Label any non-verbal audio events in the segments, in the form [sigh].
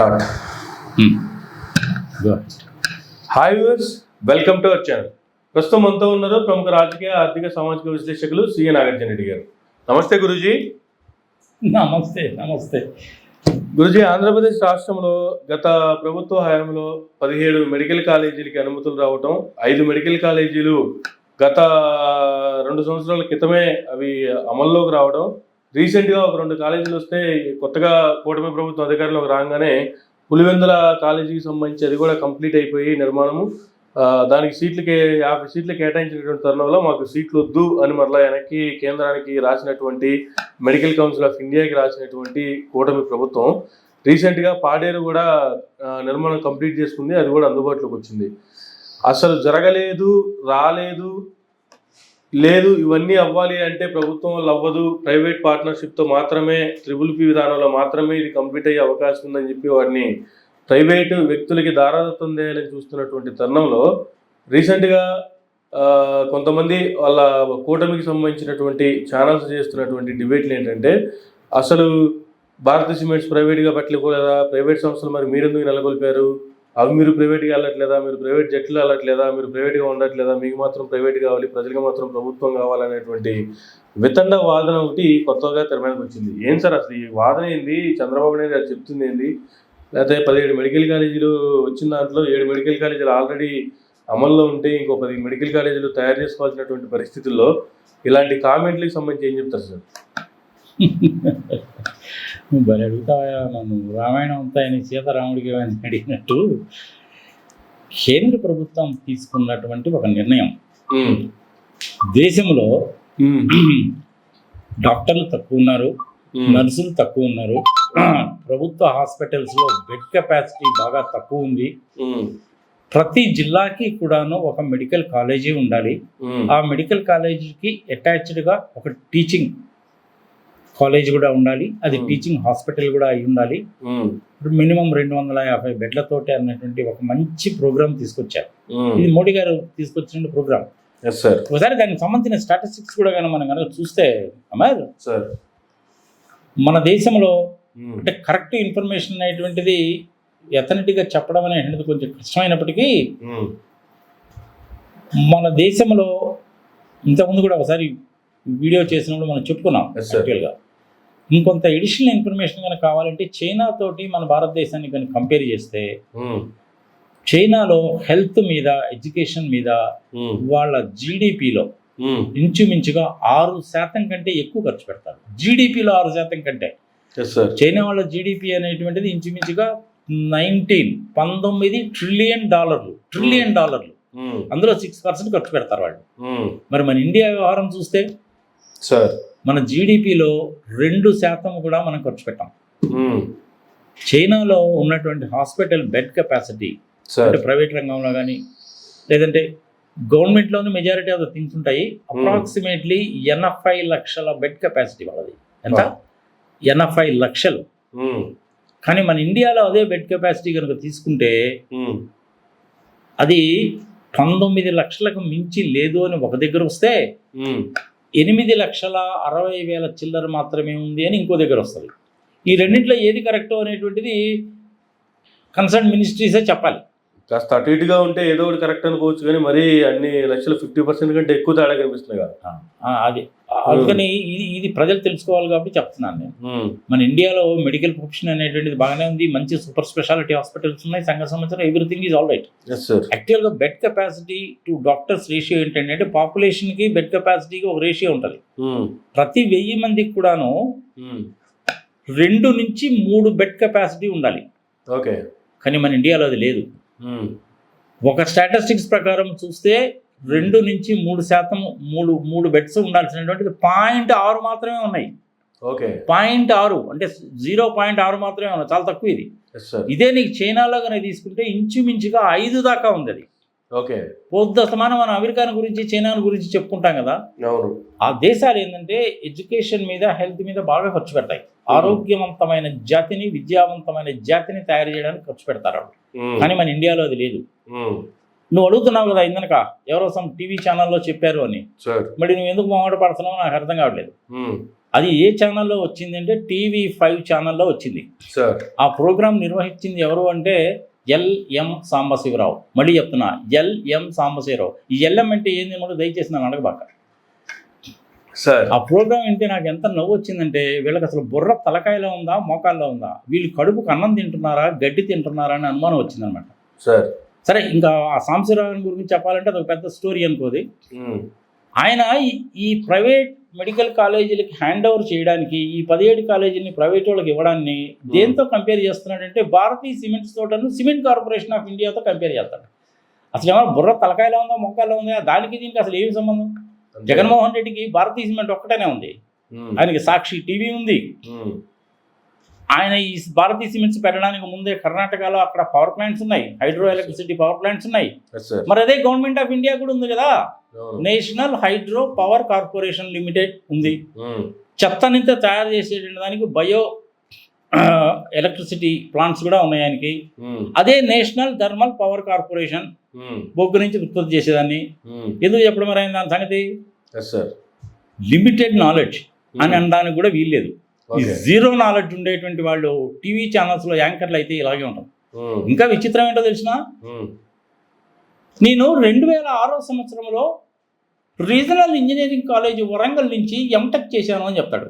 Start hi viewers welcome to our channel ప్రస్తుతం మనతో ఉన్నారు ప్రముఖ రాజకీయ ఆర్థిక సామాజిక విశ్లేషకులు సిఎ నాగార్జున రెడ్డి గారు. నమస్తే గురూజీ. నమస్తే నమస్తే. గురుజీ ఆంధ్రప్రదేశ్ రాష్ట్రంలో గత ప్రభుత్వ హయాంలో పదిహేడు మెడికల్ కాలేజీలకి అనుమతులు రావటం ఐదు మెడికల్ కాలేజీలు గత రెండు సంవత్సరాల క్రితమే అవి అమల్లోకి రావడం రీసెంట్గా ఒక రెండు కాలేజీలు వస్తే కొత్తగా కూటమి ప్రభుత్వం అధికారులకు రాగానే పులివెందుల కాలేజీకి సంబంధించి అది కూడా కంప్లీట్ అయిపోయి నిర్మాణము. దానికి సీట్లకి యాభై సీట్లు కేటాయించినటువంటి తరుణంలో మాకు సీట్లు వద్దు అని మరలా వెనక్కి కేంద్రానికి రాసినటువంటి మెడికల్ కౌన్సిల్ ఆఫ్ ఇండియాకి రాసినటువంటి కూటమి ప్రభుత్వం రీసెంట్గా పాడేరు కూడా నిర్మాణం కంప్లీట్ చేసుకుంది అది కూడా అందుబాటులోకి వచ్చింది. అసలు జరగలేదు రాలేదు లేదు ఇవన్నీ అవ్వాలి అంటే ప్రభుత్వం వాళ్ళు అవ్వదు. ప్రైవేట్ పార్ట్నర్షిప్తో మాత్రమే ట్రిబుల్ పి విధానంలో మాత్రమే ఇది కంప్లీట్ అయ్యే అవకాశం ఉందని చెప్పి వారిని ప్రైవేటు వ్యక్తులకి దారాదత్తం చేయాలని చూస్తున్నటువంటి తరుణంలో రీసెంట్గా కొంతమంది వాళ్ళ కూటమికి సంబంధించినటువంటి ఛానల్స్ చేస్తున్నటువంటి డిబేట్లు ఏంటంటే అసలు భారత సిమెంట్స్ ప్రైవేట్గా పెట్టలేదా ప్రైవేట్ సంస్థలు మరి మీరెందుకు నెలకొల్పారు? అవి మీరు ప్రైవేట్గా వెళ్ళట్లేదా? మీరు ప్రైవేట్ జట్లు వెళ్ళట్లేదా? మీరు ప్రైవేట్గా ఉండట్లేదా? మీకు మాత్రం ప్రైవేట్ కావాలి ప్రజలకు మాత్రం ప్రభుత్వం కావాలనేటువంటి వితండ వాదన ఒకటి కొత్తగా తెర మీదకి వచ్చింది. ఏం సార్ అసలు ఈ వాదన ఏంది? చంద్రబాబు నాయుడు గారు చెప్తుంది ఏంది? లేకపోతే పదిహేడు మెడికల్ కాలేజీలు వచ్చిన దాంట్లో ఏడు మెడికల్ కాలేజీలు ఆల్రెడీ అమల్లో ఉంటే ఇంకో పది మెడికల్ కాలేజీలు తయారు చేసుకోవాల్సినటువంటి పరిస్థితుల్లో ఇలాంటి కామెంట్లకు సంబంధించి ఏం చెప్తారు సార్? [laughs] నువ్వు భలే అడుగుతావా నన్ను రామాయణం అంతా ఆయన సీతారాముడికి అని అడిగినట్టు కేంద్ర ప్రభుత్వం తీసుకున్నటువంటి ఒక నిర్ణయం. దేశంలో డాక్టర్లు తక్కువ ఉన్నారు నర్సులు తక్కువ ఉన్నారు ప్రభుత్వ హాస్పిటల్స్లో బెడ్ కెపాసిటీ బాగా తక్కువ ఉంది. ప్రతి జిల్లాకి కూడాను ఒక మెడికల్ కాలేజీ ఉండాలి. ఆ మెడికల్ కాలేజీకి అటాచ్డ్గా ఒక టీచింగ్ కాలేజ్ కూడా ఉండాలి అది. టీచింగ్ హాస్పిటల్ కూడా అయి ఉండాలి. ఇప్పుడు మినిమం రెండు వందల యాభై బెడ్లతోటి అన్నటువంటి ఒక మంచి ప్రోగ్రామ్ తీసుకొచ్చారు. ఇది మోడీ గారు తీసుకొచ్చిన ప్రోగ్రామ్. ఒకసారి దానికి సంబంధించిన స్టాటిస్టిక్స్ కూడా కానీ మనం కనుక చూస్తే సార్ మన దేశంలో అంటే కరెక్ట్ ఇన్ఫర్మేషన్ అనేటువంటిది ఎథనిటీగా చెప్పడం అనేటువంటిది కొంచెం కష్టమైనప్పటికీ మన దేశంలో ఇంతకుముందు కూడా ఒకసారి వీడియో చేసినప్పుడు మనం చెప్పుకున్నాం. యాక్చువల్గా ఇంకొంత ఎడిషనల్ ఇన్ఫర్మేషన్ కనుక కావాలంటే చైనా తోటి మన భారతదేశాన్ని కనుక కంపేర్ చేస్తే చైనాలో హెల్త్ మీద ఎడ్యుకేషన్ మీద ఉమ్, వాళ్ళ జీడిపిలో ఉమ్. ఇంచుమించుగా ఆరు శాతం కంటే ఎక్కువ ఖర్చు పెడతారు. జీడిపిలో ఆరు శాతం కంటే. చైనా వాళ్ళ జీడిపి అనేటువంటిది ఇంచుమించుగా నైన్టీన్ పంతొమ్మిది ట్రిలియన్ డాలర్లు ట్రిలియన్ డాలర్లు అందులో సిక్స్ పర్సెంట్ ఖర్చు పెడతారు వాళ్ళు. మరి మన ఇండియా వ్యవహారం చూస్తే సార్ మన జీడిపిలో రెండు శాతం కూడా మనం ఖర్చు పెట్టాం. చైనాలో ఉన్నటువంటి హాస్పిటల్ బెడ్ కెపాసిటీ అంటే ప్రైవేట్ రంగంలో కానీ లేదంటే గవర్నమెంట్లోని మెజారిటీ ఆఫ్ ద థింగ్స్ ఉంటాయి. అప్రాక్సిమేట్లీ ఎనభై లక్షల బెడ్ కెపాసిటీ వాళ్ళది. ఎంత. ఎనభై లక్షలు. కానీ మన ఇండియాలో అదే బెడ్ కెపాసిటీ కనుక తీసుకుంటే అది పంతొమ్మిది లక్షలకు మించి లేదు అని ఒక దగ్గర వస్తే ఎనిమిది లక్షల అరవై వేల చిల్లర మాత్రమే ఉంది అని ఇంకో దగ్గర వస్తుంది. ఈ రెండింటిలో ఏది కరెక్టో అనేటువంటిది కన్సర్న్ మినిస్ట్రీసే చెప్పాలి. కాస్త అటు ఇటుగా ఉంటే ఏదో ఒకటి కరెక్ట్ అనుకోవచ్చు కానీ మరీ అన్ని లక్షలు ఫిఫ్టీ పర్సెంట్ కంటే ఎక్కువ తేడా కనిపిస్తుంది కదా. అది. అందుకని ఇది ఇది ప్రజలు తెలుసుకోవాలి కాబట్టి చెప్తున్నాను నేను. మన ఇండియాలో మెడికల్ ప్రొఫెషన్ అనేటువంటిది బాగానే ఉంది. మంచి సూపర్ స్పెషాలిటీ హాస్పిటల్స్ ఉన్నాయి. సంఘ సంవత్సరం ఎవ్రీథింగ్ ఈజ్ ఆల్ రైట్ యాక్చువల్గా bed capacity to doctors ratio ఏంటంటే అంటే పాపులేషన్కి బెడ్ కెపాసిటీకి ఒక రేషియో ఉంటుంది. ప్రతి వెయ్యి మందికి కూడాను రెండు నుంచి మూడు బెడ్ కెపాసిటీ ఉండాలి. ఓకే. కానీ మన ఇండియాలో అది లేదు. ఒక స్టాటిస్టిక్స్ ప్రకారం చూస్తే రెండు నుంచి మూడు శాతం మూడు మూడు బెడ్స్ ఉండాల్సినటువంటిది పాయింట్ ఆరు మాత్రమే ఉన్నాయి. ఓకే. పాయింట్ ఆరు అంటే జీరో పాయింట్ ఆరు మాత్రమే ఉన్నాయి. చాలా తక్కువ ఇది. ఇదే నీకు చైనాలో కనుక తీసుకుంటే ఇంచుమించుగా ఐదు దాకా ఉంది అది. ఓకే. పొద్దు సమానం మనం అమెరికాను గురించి చైనాను గురించి చెప్పుకుంటాం కదా. అవును. ఆ దేశాలు ఏంటంటే ఎడ్యుకేషన్ మీద హెల్త్ మీద బాగా ఖర్చు పెడతాయి. ఆరోగ్యవంతమైన జాతిని విద్యావంతమైన జాతిని తయారు చేయడానికి ఖర్చు పెడతారు కానీ మన ఇండియాలో అది లేదు. నువ్వు అడుగుతున్నావు కదా ఇందనక ఎవరో సమ్ టీవీ ఛానల్లో చెప్పారు అని. మరి నువ్వు ఎందుకు మొహమాట పడుతున్నావు నాకు అర్థం కావట్లేదు. అది ఏ ఛానల్లో వచ్చింది అంటే టీవీ ఫైవ్ ఛానల్లో వచ్చింది. ఆ ప్రోగ్రాం నిర్వహించింది ఎవరు అంటే ఎల్ఎం సాంబశివరావు. మళ్ళీ చెప్తున్నా ఎల్ఎం సాంబశివరావు. ఈ ఎల్ఎం అంటే ఏంది కూడా దయచేసి నన్ను అడగబాక. సార్. ఆ ప్రోగ్రాం వింటే నాకు ఎంత నవ్వు వచ్చిందంటే వీళ్ళకి అసలు బుర్ర తలకాయలో ఉందా మోకాల్లో ఉందా? వీళ్ళు కడుపుకు అన్నం తింటున్నారా గడ్డి తింటున్నారా అని అనుమానం వచ్చిందనమాట సార్. సరే ఇంకా ఆ సాంబశివరావు గురించి చెప్పాలంటే అదొక పెద్ద స్టోరీ అనుకోది. ఆయన ఈ- ప్రైవేట్ మెడికల్ కాలేజీలకి హ్యాండ్ ఓవర్ చేయడానికి ఈ పదిహేడు కాలేజీని ప్రైవేట్ వాళ్ళకి ఇవ్వడాన్ని దేంతో కంపేర్ చేస్తున్నాడంటే భారతీయ సిమెంట్స్ తోటను సిమెంట్ కార్పొరేషన్ ఆఫ్ ఇండియాతో కంపేర్ చేస్తాడు. అసలు ఏమైనా బుర్ర తలకాయలో ఉందా మొక్కలో ఉందా? దానికి దీనికి అసలు ఏమి సంబంధం. జగన్మోహన్ రెడ్డికి భారతీయ సిమెంట్ ఒక్కటనే ఉంది. ఆయనకి సాక్షి టీవీ ఉంది. ఆయన ఈ భారతీయ సిమెంట్స్ పెట్టడానికి ముందే కర్ణాటకలో అక్కడ పవర్ ప్లాంట్స్ ఉన్నాయి. హైడ్రో ఎలక్ట్రిసిటీ పవర్ ప్లాంట్స్ ఉన్నాయి. మరి అదే గవర్నమెంట్ ఆఫ్ ఇండియా కూడా ఉంది కదా. National hydro power corporation limited ఉంది. చెత్తనితో తయారు చేసేటువంటి దానికి బయో ఎలక్ట్రిసిటీ ప్లాంట్స్ కూడా ఉన్నాయి ఆయనకి. అదే నేషనల్ థర్మల్ పవర్ కార్పొరేషన్ బొగ్గు నుంచి ఉత్పత్తి చేసేదాన్ని. ఎందుకు చెప్పడం మరి ఆయన దాని సంగతి? లిమిటెడ్ నాలెడ్జ్ అని అనడానికి కూడా వీల్లేదు జీరో నాలెడ్జ్ ఉండేటువంటి వాళ్ళు టీవీ ఛానల్స్లో యాంకర్లు అయితే ఇలాగే ఉంటాం ఇంకా విచిత్రం ఏంటో తెలిసిన? నేను రెండు వేల ఆరో సంవత్సరంలో రీజనల్ ఇంజనీరింగ్ కాలేజ్ వరంగల్ నుంచి ఎంటెక్ చేశాను అని చెప్తాడు.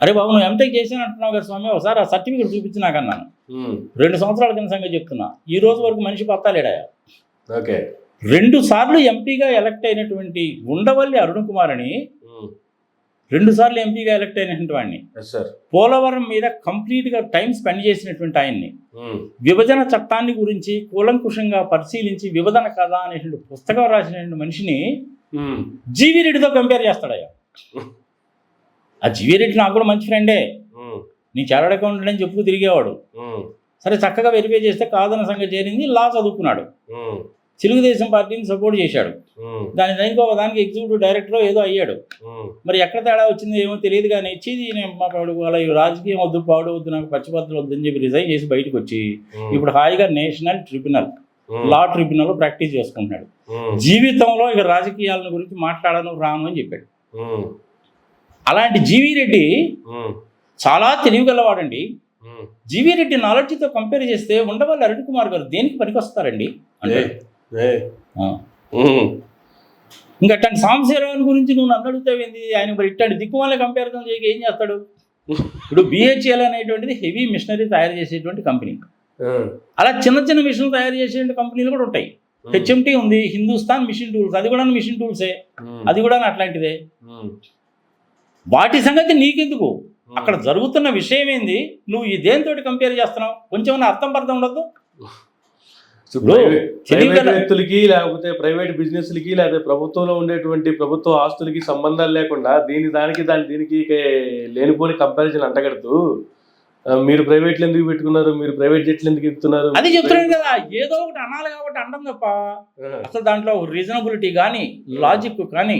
అరే బాబు నువ్వు ఎంటెక్ చేశాను అంటున్నావు కదా స్వామి ఒకసారి ఆ సర్టిఫికేట్ చూపించి నాకు అన్నాను. ఉమ్, రెండు సంవత్సరాల కింద సంగతి చెప్తున్నా. ఈ రోజు వరకు మనిషి పత్తాలేడా ఓకే. రెండు సార్లు ఎంపీగా ఎలక్ట్ అయినటువంటి ఉండవల్లి అరుణ్ కుమార్ అని ఉమ్, రెండు సార్లు ఎంపీగా ఎలక్ట్ అయినటువంటి వాడిని. పోలవరం మీద కంప్లీట్గా టైం స్పెండ్ చేసినటువంటి ఆయన్ని ఉమ్, విభజన చట్టాన్ని గురించి కూలంకుషంగా పరిశీలించి విభజన కథ అనేటువంటి పుస్తకం రాసినటువంటి మనిషిని జీవీ రెడ్డితో కంపేర్ చేస్తాడయ్యా. [laughs] ఆ జీవీ రెడ్డి నాకు కూడా మంచి ఫ్రెండే నీ చార్టెడ్ అకౌంటెంట్ అని చెప్పుకు తిరిగేవాడు. సరే చక్కగా వెరిఫై చేస్తే కాదన్న సంగతి చేరింది లా చదువుకున్నాడు. తెలుగుదేశం పార్టీని సపోర్ట్ చేశాడు. దాని ఒక దానికి ఎగ్జిక్యూటివ్ డైరెక్టర్ ఏదో అయ్యాడు. మరి ఎక్కడ తేడా వచ్చిందో ఏమో తెలియదు కానీ పాడు వాళ్ళ రాజకీయం వద్దు పాడు వద్దు నాకు పచ్చిపత్రులు వద్దు అని చెప్పి రిజైన్ చేసి బయటకు వచ్చి ఇప్పుడు హాయిగా national tribunal law tribunal practice చేసుకుంటున్నాడు జీవితంలో ఇక రాజకీయాల గురించి మాట్లాడను రాను అని చెప్పాడు. అలాంటి జీవీ రెడ్డి చాలా తెలివిగలవాడండి. జీవీ రెడ్డి నాలెడ్జ్తో కంపేర్ చేస్తే ఉండవల్లి అరుణ్ కుమార్ గారు దేనికి పనికొస్తారండి? అంటే ఇంకా అట్లాంటి సాంబశివరావు గురించి నువ్వు నన్ను అడుగుతావేంది ఆయన మరి ఇట్లాంటి దిక్కుమాల కంపారిజన్ చేయక ఏం చేస్తాడు? ఇప్పుడు బిహెచ్ఎల్ అనేటువంటిది హెవీ మిషనరీ తయారు చేసేటువంటి కంపెనీ అలా చిన్న చిన్న మిషన్లు తయారు చేసే కంపెనీలు కూడా ఉంటాయి. హెచ్ఎంటీ ఉంది హిందుస్థాన్ మిషన్ టూల్స్ అది కూడా మిషన్ టూల్సే అది కూడా అట్లాంటిదే. వాటి సంగతి నీకెందుకు? అక్కడ జరుగుతున్న విషయం ఏంది? నువ్వు ఈ దేనితోటి కంపేర్ చేస్తున్నావు? కొంచెం అర్థం పర్థం ఉండదు వ్యక్తులకి లేకపోతే ప్రైవేట్ బిజినెస్లకి లేకపోతే ప్రభుత్వంలో ఉండేటువంటి ప్రభుత్వ ఆస్తులకి సంబంధాలు లేకుండా దీని దానికి దాని దీనికి లేనిపోని కంపారిజన్ అంటగడుతూ మీరు ప్రైవేట్లు ఎందుకు పెట్టుకున్నారు? మీరు ప్రైవేట్ జెట్లు ఎందుకు ఎక్కుతున్నారు? అది చెప్తున్నాను కదా ఏదో ఒకటి అనాలి కాబట్టి అండం తప్ప అసలు దాంట్లో రీజనబిలిటీ కానీ లాజిక్ కానీ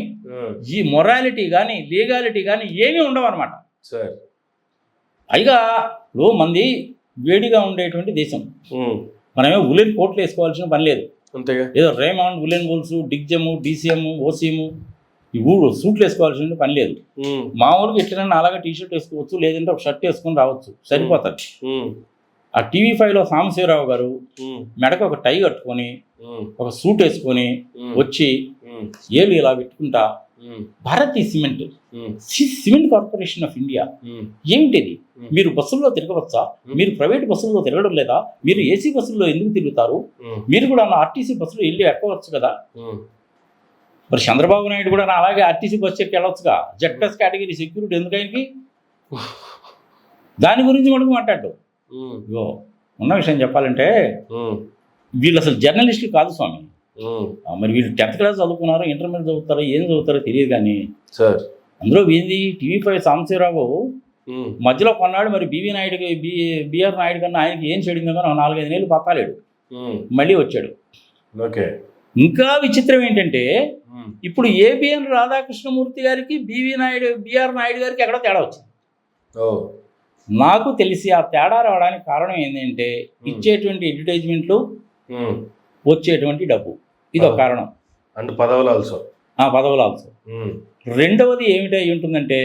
ఈ మొరాలిటీ కానీ లీగాలిటీ కానీ ఏమీ ఉండవు అనమాట సార్. పైగా ఇప్పుడు మంది వేడిగా ఉండేటువంటి దేశం. మనమే ఉలెన్ కోట్లు వేసుకోవాల్సిన పని లేదు. అంతేగా? ఏదో రేమాండ్ ఉలెన్ బుల్స్ డిగ్జమ్ డిసిఎం ఓసీఎం ఈ ఊరు సూట్లు వేసుకోవాల్సిన పని లేదు. మామూలుగా ఎట్లైనా అలాగే టీ షర్ట్ వేసుకోవచ్చు లేదంటే ఒక షర్ట్ వేసుకొని రావచ్చు. సరిపోతుంది. ఉమ్, ఆ టీవీ ఫైవ్లో సాంబశివరావు గారు మెడకు ఒక టై కట్టుకొని ఒక సూట్ వేసుకొని వచ్చి ఏలు ఇలా పెట్టుకుంటా ఉమ్, Bharatiya cement cement corporation of India. ఏమిటిది. మీరు బస్సుల్లో తిరగవచ్చా? మీరు ప్రైవేట్ బస్సుల్లో తిరగడం లేదా? మీరు ఏసీ బస్సుల్లో ఎందుకు తిరుగుతారు? మీరు కూడా ఆర్టీసీ బస్సులో వెళ్ళి ఎక్కవచ్చు కదా? మరి చంద్రబాబు నాయుడు కూడా నా అలాగే ఆర్టీసీ బస్సు ఎక్కి వెళ్ళొచ్చుగా. జెడ్ ప్లస్ కేటగిరీ సెక్యూరిటీ ఎందుకు ఆయనకి దాని గురించి మనకు మాట్లాడు. ఇగో ఉన్న విషయం చెప్పాలంటే వీళ్ళు అసలు జర్నలిస్టులు కాదు స్వామి. మరి వీళ్ళు టెన్త్ క్లాస్ చదువుకున్నారో ఇంటర్మీడియట్ చదువుతారో ఏం చదువుతారో తెలియదు కానీ సార్. అందులో ఏంది? టీవీ ఫైవ్ సాంబశివరావు మధ్యలో కొన్నాడు మరి బీవీ నాయుడుకి బి బిఆర్ నాయుడు కన్నా ఆయనకి ఏం కానీ ఒక నాలుగైదు నెలలు పత్తాలేడు. ఉమ్, మళ్ళీ వచ్చాడు. ఓకే. ఇంకా విచిత్రం ఏంటంటే ఇప్పుడు ఏబిఎన్ రాధాకృష్ణమూర్తి గారికి బివి నాయుడు బిఆర్ నాయుడు గారికి ఎక్కడో తేడా వచ్చింది. నాకు తెలిసి ఆ తేడా రావడానికి కారణం ఏంటంటే ఇచ్చేటువంటి అడ్వర్టైజ్మెంట్లు వచ్చేటువంటి డబ్బు. ఇది ఒక. కారణం. అండ్ పదవులు ఆల్సో ఆ పదవులు ఆల్సో రెండవది ఏమిటై ఉంటుందంటే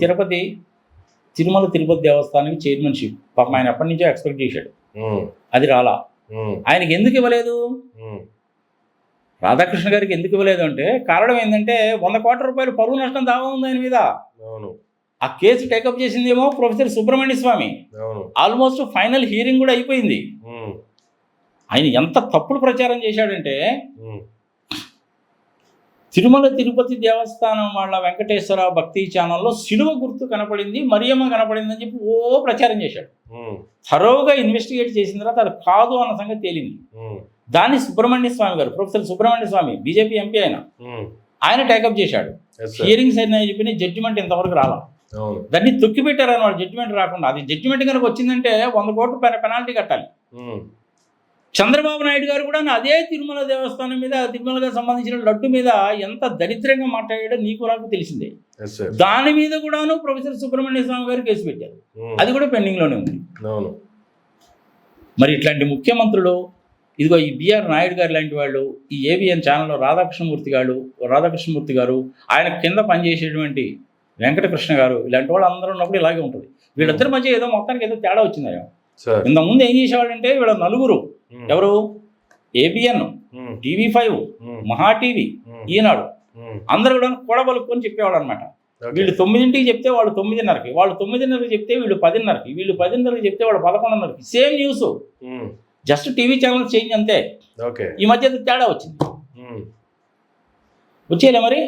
తిరుపతి తిరుమల తిరుపతి దేవస్థానానికి చైర్మన్షిప్ పాపం ఆయన ఎప్పటి నుంచో ఎక్స్పెక్ట్ చేశాడు. అది రాలా. ఆయనకి ఎందుకు ఇవ్వలేదు? రాధాకృష్ణ గారికి ఎందుకు ఇవ్వలేదు అంటే కారణం ఏంటంటే వంద కోట్ల రూపాయలు పరువు నష్టం దావా ఉంది ఆయన మీద. అవును. ఆ case take up చేసిందేమో professor Subrahmanya Swamy. Almost final hearing కూడా అయిపోయింది. ఆయన ఎంత తప్పుడు ప్రచారం చేశాడంటే తిరుమల తిరుపతి దేవస్థానం వాళ్ళ వెంకటేశ్వర భక్తి ఛానల్లో సిలువ గుర్తు కనపడింది మరియమ్మ కనపడింది అని చెప్పి ఓ ప్రచారం చేశాడు. థరోగా ఇన్వెస్టిగేట్ చేసిన తర్వాత అది కాదు అన్న సంగతి తేలింది. దాన్ని Subrahmanya Swamy garu professor Subrahmanya Swamy BJP MP ఆయన. ఆయన టేకప్ చేశాడు. హియరింగ్స్ అయినా చెప్పిన జడ్జిమెంట్ ఇంతవరకు రాలా. దాన్ని తొక్కిపెట్టారు అన్నమాట జడ్జిమెంట్ రాకుండా అది జడ్జిమెంట్ కనుక వచ్చిందంటే వంద కోట్లు పెన పెనాల్టీ కట్టాలి. చంద్రబాబు నాయుడు గారు కూడా అదే తిరుమల దేవస్థానం మీద తిరుమలకి సంబంధించిన లడ్డు మీద ఎంత దరిద్రంగా మాట్లాడాడో నీకు నాకు తెలిసిందే. దాని మీద కూడాను ప్రొఫెసర్ సుబ్రహ్మణ్య స్వామి గారు కేసు పెట్టారు. అది కూడా పెండింగ్లోనే ఉంది. అవును. మరి ఇట్లాంటి ముఖ్యమంత్రులు ఇదిగో ఈ బిఆర్ నాయుడు గారు లాంటి వాళ్ళు ఈ ఏబిఎన్ ఛానల్లో రాధాకృష్ణమూర్తి గారు రాధాకృష్ణమూర్తి గారు ఆయన కింద పనిచేసేటువంటి వెంకటకృష్ణ గారు ఇలాంటి వాళ్ళు అందరూ ఉన్నప్పుడు ఇలాగే ఉంటుంది. వీళ్ళిద్దరి మధ్య ఏదో మొత్తానికి ఏదో తేడా వచ్చిందా ఇంత ముందు ఏం చేసేవాడంటే వీళ్ళ నలుగురు. ఎవరు? ABN TV five Maha TV Eenadu. అందరూ కూడా కూడబలుకొని చెప్పేవాడు అనమాట. వీళ్ళు తొమ్మిదింటికి చెప్తే వాళ్ళు తొమ్మిదిన్నరకి వాళ్ళు తొమ్మిదిన్నరకి చెప్తే వీళ్ళు పదిన్నరకి వీళ్ళు పదిన్నరకి చెప్తే వాళ్ళు పదకొండున్నరకి. Same news. Just TV channel change అంతే. ఓకే. ఈ మధ్య తేడా వచ్చింది. ఉమ్, వచ్చేలే మరి?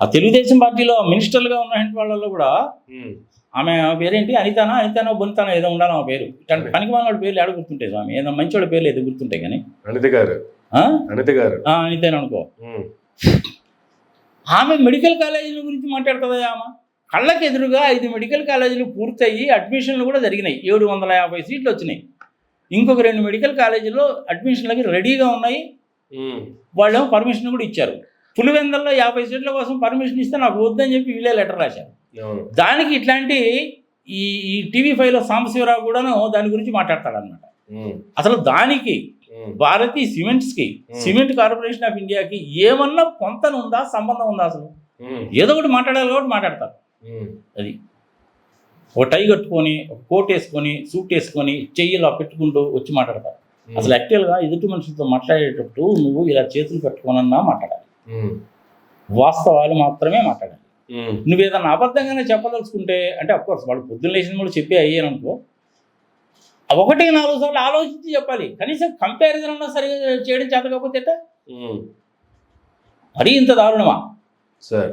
ఆ తెలుగుదేశం పార్టీలో మినిస్టర్లుగా ఉన్నటువంటి వాళ్ళలో కూడా ఆమె పేరేంటి? అనితానా? అనితానో బొనితానో ఏదో ఉండాలి ఆమె పేరు. పనికి వాళ్ళ పేర్లు ఎడ గుర్తుంటాయి స్వామి? ఏదో మంచి వాళ్ళ పేర్లు ఏదో గుర్తుంటాయి కానీ. అనిత గారు? అనిత గారు. ఆ, అనితేనా అనుకో. ఆమె మెడికల్ కాలేజీల గురించి మాట్లాడుతుందా ఆమె? కళ్ళకి ఎదురుగా ఐదు మెడికల్ కాలేజీలు పూర్తయి అడ్మిషన్లు కూడా జరిగినాయి. ఏడు వందల యాభై సీట్లు వచ్చినాయి. ఇంకొక రెండు మెడికల్ కాలేజీల్లో అడ్మిషన్లకి రెడీగా ఉన్నాయి. వాళ్ళేమో పర్మిషన్ కూడా ఇచ్చారు. పులివెందల్లో యాభై సీట్ల కోసం పర్మిషన్ ఇస్తే నాకు వద్దని చెప్పి వీళ్ళే లెటర్ రాశారు. దానికి ఇట్లాంటి ఈ ఈ టీవీ ఫైవ్లో సాంబశివరావు కూడాను దాని గురించి మాట్లాడతాడు అనమాట అసలు దానికి ఉమ్, భారతీ సిమెంట్స్కి సిమెంట్ కార్పొరేషన్ ఆఫ్ ఇండియాకి ఏమన్నా పొంతన ఉందా సంబంధం ఉందా అసలు? ఏదో ఒకటి మాట్లాడాలి కాబట్టి మాట్లాడతారు. అది ఒక టై కట్టుకొని ఒక కోట్ వేసుకొని సూట్ వేసుకొని చెయ్యిలా పెట్టుకుంటూ వచ్చి మాట్లాడతారు. అసలు యాక్చువల్గా ఎదుటి మనుషులతో మాట్లాడేటప్పుడు నువ్వు ఇలా చేతులు కట్టుకోనన్నా మాట్లాడాలి. వాస్తవాలు మాత్రమే మాట్లాడాలి. నువ్వు ఏదన్నా అబద్ధంగానే చెప్పదలుచుకుంటే అంటే కోర్స్ వాళ్ళు పొద్దున్న లేచిన వాళ్ళు చెప్పి అయ్యాను అనుకో. ఒకటి నాలుగు సార్లు ఆలోచించి చెప్పాలి. కనీసం కంపారిజన్ అన్నా సరిగా చేయడం చేత కాకపోతే మరీ ఇంత దారుణమా? సార్.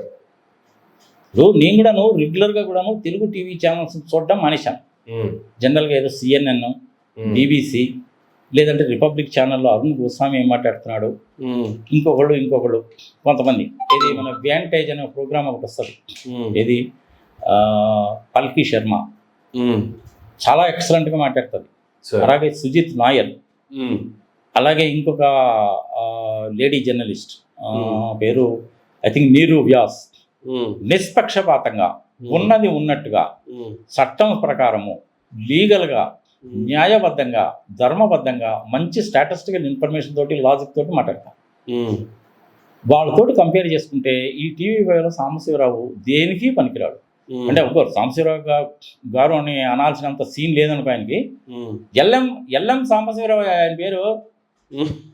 ఇప్పుడు నేను కూడాను రెగ్యులర్గా కూడాను తెలుగు టీవీ ఛానల్స్ చూడడం మానేశాను. జనరల్గా ఏదో సిఎన్ఎన్ బీబీసీ లేదంటే రిపబ్లిక్ ఛానల్లో అరుణ్ గోస్వామి ఏం మాట్లాడుతున్నాడు? ఇంకొకళ్ళు ఇంకొకళ్ళు కొంతమంది. ఏది మన వ్యాంటేజ్ అనే ప్రోగ్రామ్ ఒకటి వస్తుంది. ఆ, పల్కి శర్మ. చాలా ఎక్సలెంట్గా మాట్లాడుతుంది అలాగే సుజిత్ నాయర్. అలాగే ఇంకొక లేడీ జర్నలిస్ట్. పేరు ఐ థింక్ నీరు వ్యాస్ నిష్పక్షపాతంగా ఉన్నది ఉన్నట్టుగా చట్టం ప్రకారము లీగల్గా న్యాయబద్ధంగా ధర్మబద్ధంగా మంచి స్టాటిస్టికల్ ఇన్ఫర్మేషన్ తోటి లాజిక్ తోటి మాట్లాడతాం. ఉమ్, వాళ్ళతోటి కంపేర్ చేసుకుంటే ఈ టీవీ ఫైవ్లో సాంబశివరావు దేనికి పనికిరాడు? అంటే ఒకరు సాంబశివరావు గారు అని అనాల్సినంత సీన్ లేదనుకో ఆయనకి ఎల్ఎం ఎల్ఎం సాంబశివరావు ఆయన పేరు?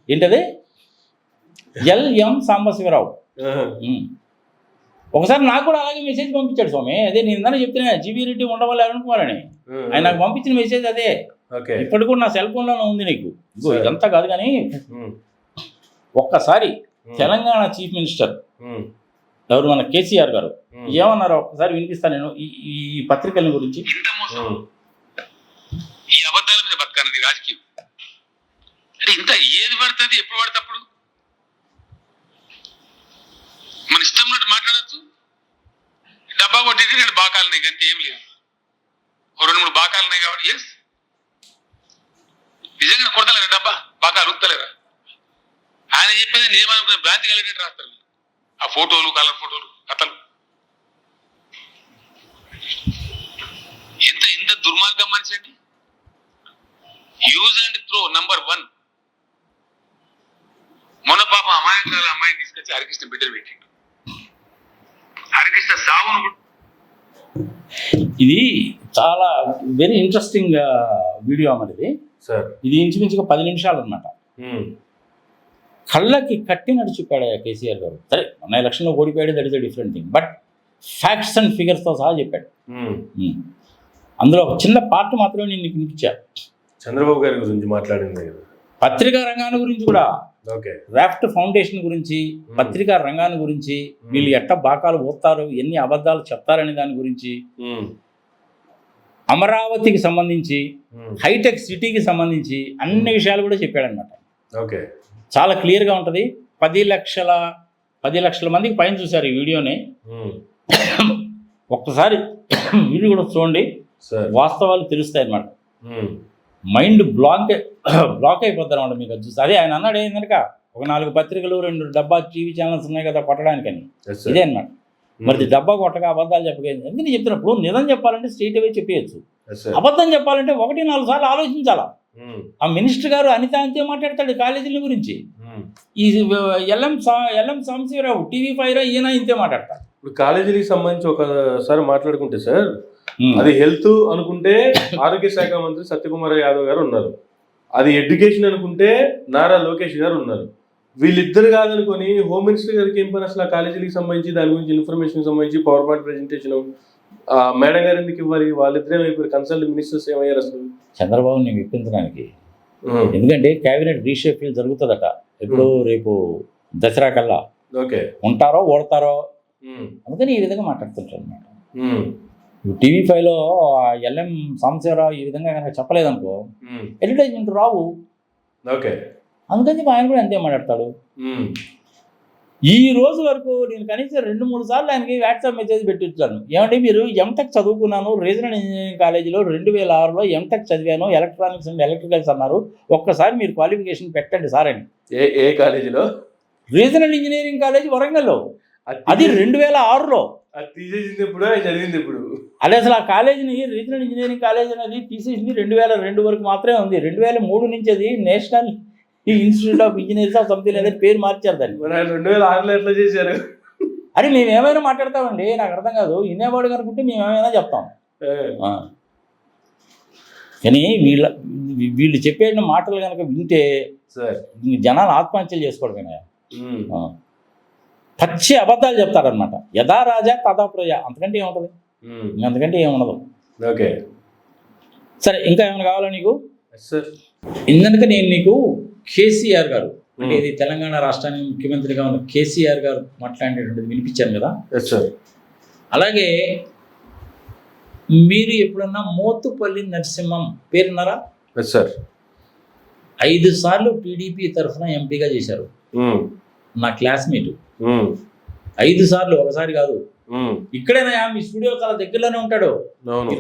ఏంటది? ఎల్ఎం సాంబశివరావు. ఒకసారి నాకు కూడా అలాగే మెసేజ్ పంపించాడు స్వామి. అదే నేను ఇందాక చెప్తున్నా జీబీ రెడ్డి ఉండవల్ల అరుణ్ కుమార్ అని ఉమ్, ఆయన నాకు పంపించిన మెసేజ్ అదే. ఓకే. ఇప్పటికి కూడా నా సెల్ ఫోన్లోనే ఉంది నీకు. ఇదంతా కాదు కానీ ఒక్కసారి తెలంగాణ చీఫ్ మినిస్టర్ ఎవరు మన కేసీఆర్ గారు? ఏమన్నారో ఒక్కసారి వినిపిస్తాను నేను ఈ పత్రికల గురించి. ఈ అబద్ధాల మీద బతకాలని రాజకీయం. అంటే ఇంత ఏది పడుతుంది ఎప్పుడు పడితే అప్పుడు? మన ఇష్టం ఉన్నట్టు మాట్లాడచ్చు. డబ్బా కొట్టేసి రెండు బాకాలు ఉన్నాయి అంతే ఏం లేదు. ఓ రెండు మూడు బాకాలు ఉన్నాయి కాబట్టి ఎస్ నిజంగా కొడతలేరా డబ్బా? బాకాలు ఉత్తలేరా ఆయన చెప్పేది నిజమైన భ్రాంతి కలిగినట్టు రాస్తారు. ఆ ఫోటోలు కలర్ ఫోటోలు కథలు. ఎంత ఎంత దుర్మార్గం మనిషి అండి? Use and throw number one మొన్న పాప అమాయకురాలు అమ్మాయిని తీసుకొచ్చి హరికృష్ణ బిడ్డలు పెట్టిండు. హరికృష్ణ సావును కూడా ఇది చాలా వెరీ ఇంట్రెస్టింగ్ వీడియో అన్నది సార్. ఇది ఇంచుమించుగా పది నిమిషాలు అనమాట కళ్ళకి కట్టినట్టు చెప్పాడు ఆ కేసీఆర్ గారు. సరే మొన్న ఎలక్షన్లో ఓడిపోయాడు that is a different thing but facts and ఫిగర్స్తో సహా చెప్పాడు. అందులో ఒక చిన్న పార్ట్ మాత్రమే నేను నీకు వినిపించాను చంద్రబాబు గారి గురించి మాట్లాడింది పత్రికా రంగాన్ని గురించి కూడా. రాఫ్ట్ ఫౌండేషన్ గురించి పత్రికా రంగాన్ని గురించి వీళ్ళు ఎట్ట బాకాలు పోతారు ఎన్ని అబద్ధాలు చెప్తారనే దాని గురించి అమరావతికి సంబంధించి హైటెక్ సిటీకి సంబంధించి అన్ని విషయాలు కూడా చెప్పాడనమాట ఓకే. చాలా క్లియర్గా ఉంటుంది. పది లక్షల పది లక్షల మందికి పైన చూశారు ఈ వీడియోని. ఒక్కసారి వీడియో కూడా చూడండి. వాస్తవాలు తెలుస్తాయి అన్నమాట ఉమ్, మైండ్ బ్లాక్ [clears throat] బ్లాక్ అయిపోతారు అనమాట మీకు. చూస్తే అదే ఆయన అన్నాడు ఏంటనక ఒక నాలుగు పత్రికలు రెండు డబ్బా టీవీ ఛానల్స్ ఉన్నాయి కదా కొట్టడానికని. ఇదే అన్నమాట. ఉమ్, మరి డబ్బా కొట్టగా అబద్ధాలు చెప్పగా ఎందుకు నేను చెప్తున్నప్పుడు నిజం చెప్పాలంటే స్ట్రైట్ అవే చెప్పేయచ్చు. అబద్ధం చెప్పాలంటే ఒకటి నాలుగు సార్లు ఆలోచించాలా? ఉమ్, ఆ మినిస్టర్ గారు అనిత అంతే మాట్లాడతాడు కాలేజీల గురించి. ఉమ్. ఈ ఎల్ఎం సా ఎల్ఎం సాంశీరావు టీవీ ఫైవ్ ఈయన ఇంతే మాట్లాడతాడు. ఇప్పుడు కాలేజీలకు సంబంధించి ఒకసారి మాట్లాడుకుంటే సార్ అది హెల్త్ అనుకుంటే ఆరోగ్య శాఖ మంత్రి సత్యకుమార్ యాదవ్ గారు ఉన్నారు. అది ఎడ్యుకేషన్ అనుకుంటే నారా లోకేష్ గారు ఉన్నారు. వీళ్ళిద్దరు కాదనుకొని హోమ్ మినిస్టర్ గారికి ఏం పని అసలు ఆ కాలేజీలకు సంబంధించి దాని గురించి ఇన్ఫర్మేషన్ సంబంధించి పవర్ పాయింట్ ప్రెజెంటేషన్ మేడం గారు ఎందుకు ఇవ్వాలి? వాళ్ళిద్దరే అయిపోయారు. కన్సల్ట్ మినిస్టర్స్ ఏమయ్యారు అసలు? చంద్రబాబుని మెప్పించడానికి ఉమ్, ఎందుకంటే కేబినెట్ రీషేఫిల్ జరుగుతుందట. ఇప్పుడు రేపు దసరా కల్లా. ఓకే. ఉంటారో ఓడతారో అందుకని ఈ విధంగా మాట్లాడుతుంటారు అనమాట టీవీ ఫైవ్లో ఎల్ఎం సాంశీరావు ఈ విధంగా కనుక చెప్పలేదనుకో అడ్వర్టైజ్మెంట్ రావు. ఓకే. అందుకని ఆయన కూడా అంతే మాట్లాడతాడు. ఈ రోజు వరకు నేను కనీసం రెండు మూడు సార్లు ఆయనకి వాట్సాప్ మెసేజ్ పెట్టించాను ఏమంటే మీరు ఎంటెక్ చదువుకున్నాను రీజనల్ ఇంజనీరింగ్ కాలేజీలో రెండు వేల ఆరులో ఎంటెక్ చదివాను ఎలక్ట్రానిక్స్ అండ్ ఎలక్ట్రికల్స్ అన్నారు. ఒక్కసారి మీరు క్వాలిఫికేషన్ పెట్టండి సార్ అని. ఏ ఏ కాలేజీలో? రీజనల్ ఇంజనీరింగ్ కాలేజ్ వరంగల్లో. అది రెండు వేల ఆరులో. అది తీసేసింది ఇప్పుడు చదివింది ఇప్పుడు అదే అసలు ఆ కాలేజీని రీజనల్ ఇంజనీరింగ్ కాలేజ్ అనేది తీసేసింది రెండు వేల రెండు వరకు మాత్రమే ఉంది. రెండు వేల మూడు నుంచి అది national institute of engineers of something అనేది పేరు మార్చారు దాన్ని. రెండు వేల ఆరులో ఎట్లా చేశారు? అరే మేము ఏమైనా మాట్లాడతామండి నాకు అర్థం కాదు. ఇన్నేవాడు కనుకుంటే మేము ఏమైనా చెప్తాం. కానీ వీళ్ళ వీళ్ళు చెప్పే మాటలు కనుక వింటే జనాలు ఆత్మహత్యలు చేసుకోవడమేనా. పచ్చి అబద్ధాలు చెప్తారనమాట యథా రాజా తథా ప్రజ. అంతకంటే ఏముంటుంది? అంతకంటే ఏముండదు. ఓకే. సరే ఇంకా ఏమైనా కావాలా నీకు? ఇందనక నేను నీకు కేసీఆర్ గారు అంటే. ఇది తెలంగాణ రాష్ట్రానికి ముఖ్యమంత్రిగా ఉన్న కేసీఆర్ గారు మాట్లాడేటువంటిది వినిపించాను కదా? అలాగే మీరు ఎప్పుడన్నా మోతుపల్లి నరసింహం పేరున్నారా? ఎస్ సార్ ఐదు సార్లు టీడీపీ తరఫున ఎంపీగా చేశారు. నా క్లాస్మేట్. ఐదు సార్లు ఒకసారి కాదు. ఇక్కడేనా మీ స్టూడియో చాలా దగ్గరలోనే ఉంటాడు.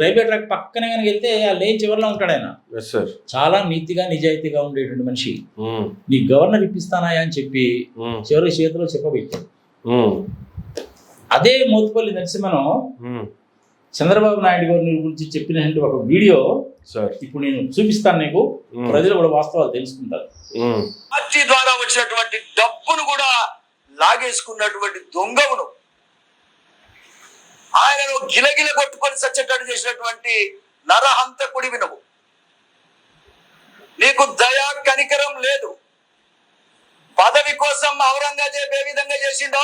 రైల్వే ట్రాక్ పక్కనే కనుక వెళ్తే ఆ లేన్ చివరిలో ఉంటాడు ఆయన. చాలా నీతిగా నిజాయితీగా ఉండేటువంటి మనిషి. నీ గవర్నర్ ఇప్పిస్తానాయా అని చెప్పి చివరి చేతిలో చెప్పబెట్టాడు. అదే మోతుపల్లి నరసింహను చంద్రబాబు నాయుడు గారిని గురించి చెప్పినటువంటి ఒక వీడియో సార్ ఇప్పుడు నేను చూపిస్తాను నీకు. ప్రజలు కూడా వాస్తవాలు తెలుసుకుంటారు. ద్వారా వచ్చినటువంటి డబ్బును కూడా లాగేసుకున్నటువంటి దొంగవును. ఆయనను గిలగిల కొట్టుకొని సచ్చేటట్టు చేసినటువంటి నరహంతకుడివి నువ్వు నీకు దయా కనికరం లేదు. పదవి కోసం ఔరంగజేబ్ ఏ విధంగా చేసిందో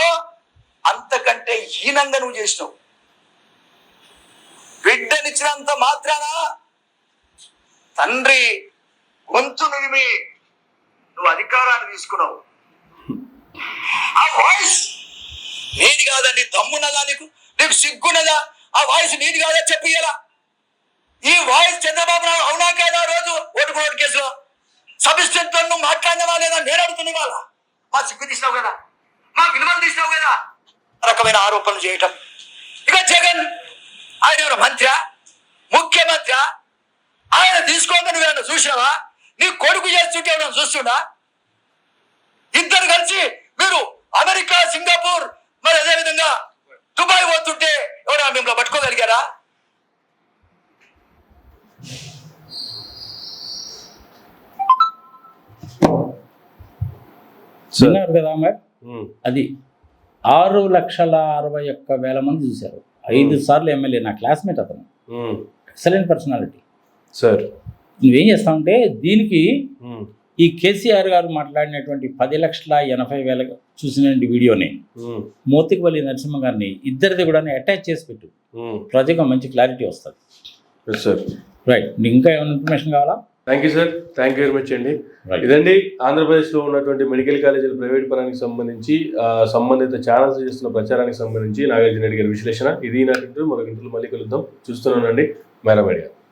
అంతకంటే హీనంగా నువ్వు చేసినావు. బిడ్డనిచ్చినంత మాత్రాన తండ్రి గొంతు నిమి నువ్వు అధికారాన్ని తీసుకున్నావు. ఆ వాయిస్ నీది కాదండి దమ్మున్నదా నీకు? నీకు సిగ్గున్నదా? ఆ వాయిస్ నీది కాదా? చెప్పియలా ఈ వాయిస్ చంద్రబాబు నాయుడు అవునా కాదా రోజు ఓటుకు ఓటు కేసులో? సబిస్టెంట్తో నువ్వు మాట్లాడినవా లేదా నేను అడుగుతున్నా వాళ్ళ మా సిగ్గు తీసినావు కదా? మా విలువలు తీసినావు కదా? రకమైన ఆరోపణలు చేయటం. ఇక జగన్ ఆయన ఎవరు? మంత్రి? ముఖ్యమంత్రి? ఆయన తీసుకోగా నువ్వేమన్నా చూసినావా? నీ కొడుకు చేస్తుంటే చూస్తున్నా ఇద్దరు కలిసి మీరు అమెరికా సింగపూర్ మరి అదే విధంగా దుబాయ్ పోతుంటే ఎవరైనా మిమ్మల్ని పట్టుకోగలిగారా? సార్ విన్నారు కదా మరి ఉమ్, అది ఆరు లక్షల అరవై ఒక్క వేల మంది చూశారు. ఐదు సార్లు ఎమ్మెల్యే నా క్లాస్మేట్ అతను. ఎక్సలెంట్ పర్సనాలిటీ సార్ నువ్వేం చేస్తావంటే దీనికి ఉమ్, ఈ కేసీఆర్ గారు మాట్లాడినటువంటి పది లక్షల ఎనభై వేల చూసిన వీడియోని మోతికవల్లి నరసింహ గారిని ఇద్దరిది కూడా అటాచ్ చేసి పెట్టు. ప్రజలకు మంచి క్లారిటీ వస్తుంది. సార్ రైట్ ఇంకా ఏమైనా ఇన్ఫర్మేషన్ కావాలా? Thank you sir thank you very much అండి. ఇదండి ఆంధ్రప్రదేశ్లో ఉన్నటువంటి మెడికల్ కాలేజీల ప్రైవేట్ పరానికి సంబంధించి సంబంధిత ఛానల్స్ చేస్తున్న ప్రచారానికి సంబంధించి నాగార్జున రెడ్డి గారి విశ్లేషణ. ఇది నాటి మరొక ఇంట్లో మళ్ళీ కలుద్దాం. చూస్తున్నానండి. మేరా మీడియా.